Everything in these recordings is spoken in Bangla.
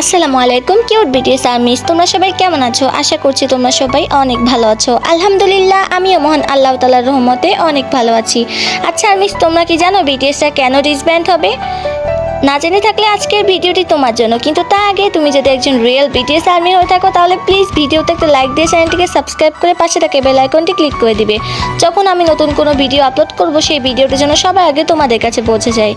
আসসালামু আলাইকুম, কিউট বিটিএস আর্মিস তোমরা সবাই কেমন আছো? আশা করছি তোমরা সবাই অনেক ভালো আছো। আলহামদুলিল্লাহ, আমিও মহান আল্লাহ তালার রহমতে অনেক ভালো আছি। আচ্ছা আর্মিস, তোমরা কি জানো বিটিএসটা কেন ডিসব্যান্ড হবে? না জেনে থাকলে আজকের ভিডিওটি তোমার জন্য, কিন্তু তার আগে তুমি যদি একজন রিয়েল বিটিএস আর্মি হয়ে থাকো, তাহলে প্লিজ ভিডিওতে একটা লাইক দিয়ে চ্যানেলটিকে সাবস্ক্রাইব করে পাশে থাকা বেল আইকনটি ক্লিক করে দিবে। যখন আমি নতুন কোনো ভিডিও আপলোড করব, সেই ভিডিওটির জন্য সবার আগে তোমাদের কাছে পৌঁছে যায়।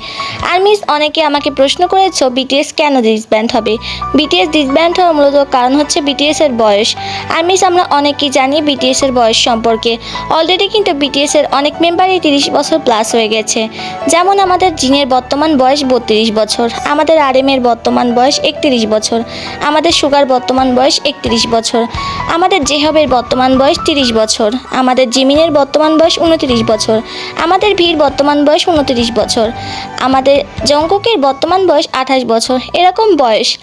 আর্মিস অনেকে আমাকে প্রশ্ন করেছ বিটিএস কেন ডিসব্যান্ড হবে? বিটিএস ডিসব্যান্ড হওয়ার মূলত কারণ হচ্ছে বিটিএস এর বয়স। আর্মিস আমরা অনেকেই জানি বিটিএস এর বয়স সম্পর্কে। অলরেডি কিন্তু বিটিএস এর অনেক মেম্বারই তিরিশ বছর প্লাস হয়ে গেছে। যেমন আমাদের জিনের বর্তমান বয়স বত্রিশ বছর। আমাদের আরএমের বর্তমান বয়স একত্রিশ বছর। আমাদের সুগার বর্তমান বয়স একত্রিশ বছর। আমাদের জেহবের বর্তমান বয়স তিরিশ বছর। আমাদের জিমিনের বর্তমান বয়স উনত্রিশ বছর। আমাদের ভিড় বর্তমান বয়স উনত্রিশ বছর। আমাদের জঙ্কুকের বর্তমান বয়স আঠাশ বছর। এরকম বয়স।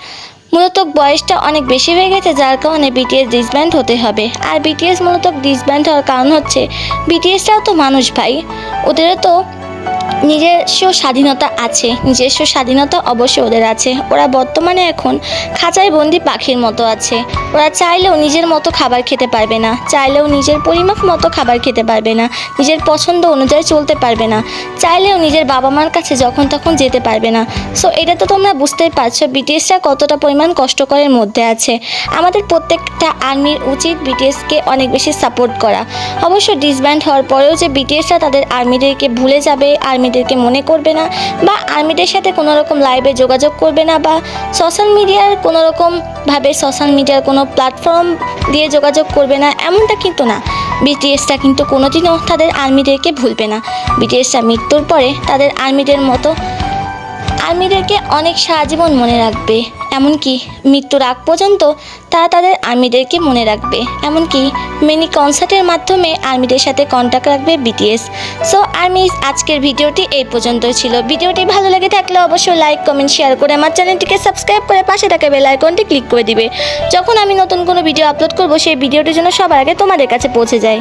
মূলত বয়সটা অনেক বেশি হয়ে গেছে, যার কারণে বিটিএস ডিসব্যান্ড হতে হবে। আর বিটিএস মূলত ডিসব্যান্ড হওয়ার কারণ হচ্ছে বিটিএসটাও তো মানুষ ভাই। ওদেরও তো নিজস্ব স্বাধীনতা আছে, নিজস্ব স্বাধীনতা অবশ্যই ওদের আছে। ওরা বর্তমানে এখন খাঁচায় বন্দি পাখির মতো আছে। ওরা চাইলেও নিজের মতো খাবার খেতে পারবে না, চাইলেও নিজের পরিমাপ মতো খাবার খেতে পারবে না, নিজের পছন্দ অনুযায়ী চলতে পারবে না, চাইলেও নিজের বাবা মার কাছে যখন তখন যেতে পারবে না। সো এটা তো তোমরা বুঝতেই পারছ বিটিএসটা কতটা পরিমাণ কষ্টকরের মধ্যে আছে। আমাদের প্রত্যেকটা আর্মির উচিত বিটিএসকে অনেক বেশি সাপোর্ট করা। অবশ্য ডিসব্যান্ড হওয়ার পরেও যে বিটিএসরা তাদের আর্মিদেরকে ভুলে যাবে আর্মিদেরকে মনে করবে না বা আর্মিদের সাথে কোনো রকম লাইভে যোগাযোগ করবে না বা সোশ্যাল মিডিয়ার কোনো রকমভাবে সোশ্যাল মিডিয়ার কোনো প্ল্যাটফর্ম দিয়ে যোগাযোগ করবে না, এমনটা কিন্তু না। বিটিএসটা কিন্তু কোনো দিনও তাদের আর্মিদেরকে ভুলবে না। বিটিএসটা মৃত্যুর পরে তাদের আর্মিদের মতো আর্মিদেরকে অনেক সারা জীবন মনে রাখবে। এমনকি মৃত্যুর আগ পর্যন্ত তারা তাদের আর্মিদেরকে মনে রাখবে। এমনকি মিনি কনসার্টের মাধ্যমে আর্মিদের সাথে কন্ট্যাক্ট রাখবে বিটিএস সো আর্মিস আজকের ভিডিওটি এই পর্যন্তই ছিল। ভিডিওটি ভালো লেগে থাকলে অবশ্যই লাইক কমেন্ট শেয়ার করে আমার চ্যানেলটিকে সাবস্ক্রাইব করে পাশে থাকা বেল আইকনটি ক্লিক করে দিবে। যখন আমি নতুন কোনো ভিডিও আপলোড করব, সেই ভিডিওটির জন্য সবার আগে তোমাদের কাছে পৌঁছে যায়।